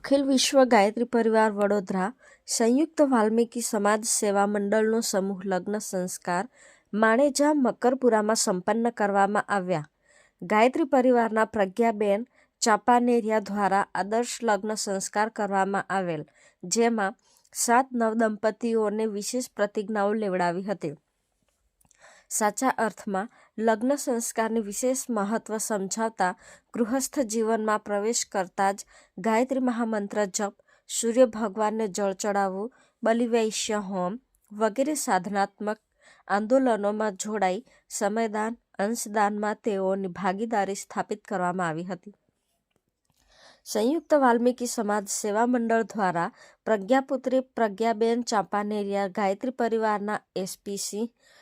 અખિલ વિશ્વ ગાયત્રી પરિવાર વડોદરા સંયુક્ત વાલ્મીકી સમાજ સેવા મંડળનો સમૂહ લગ્ન સંસ્કાર માણેજા મકરપુરામાં સંપન્ન કરવામાં આવ્યા. ગાયત્રી પરિવારના પ્રજ્ઞાબેન ચાંપાનેરિયા દ્વારા આદર્શ લગ્ન સંસ્કાર કરવામાં આવેલ, જેમાં સાત નવ દંપતીઓને વિશેષ પ્રતિજ્ઞાઓ લેવડાવી હતી. સાચા અર્થમાં, લગ્ન સંસ્કારની વિશેષ મહત્વ સમજાવતા ગૃહસ્થ જીવનમાં પ્રવેશ કરતા જ ગાયત્રી મહામંત્ર જપ, સૂર્ય ભગવાનને જળ ચડાવવું બલિવૈશ્ય હોમ વગેરે સાધનાત્મક આંદોલનોમાં જોડાઈ સમયદાન, અંશદાનમાં તેઓની ભાગીદારી સ્થાપિત કરવામાં આવી હતી. સંયુક્ત વાલ્મીકી સમાજ સેવા મંડળ દ્વારા પ્રજ્ઞાપુત્રી પ્રજ્ઞાબેન ચાંપાનેરિયા ગાયત્રી પરિવારના એસપીસી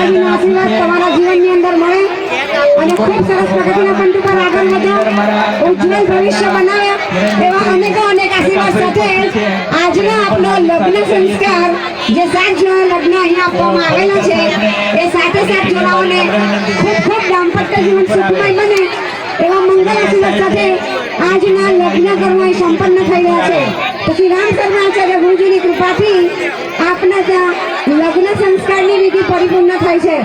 માતાજીના આશીર્વાદ તમારા જીવનની અંદર મળે અને ખૂબ સરસ પ્રગતિના પંથ પર આગળ વધ્યા. ઉજ્જવલ ભવિષ્ય બનાવ્યા. એવા અનેકો અનેક આશીર્વાદ સાથે આજનો આપણો લગ્ન સંસ્કાર, જે સાત જણા લગ્ન અહીંયા આપવામાં આવેલા છે, એ સાથે સાત જણાઓને ખૂબ ખૂબ દાંપત્ય જીવન સુખમય બને એવા મંગલ આશીર્વાદ સાથે આજના લગ્ન કર્મ સંપન્ન થઈ રહ્યા છે. પછી રામ શર્માચાર્ય ગુરુજીની કૃપાથી આપના ત્યાં લગ્ન સંસ્કારની વિધિ પરિપૂર્ણ થાય છે.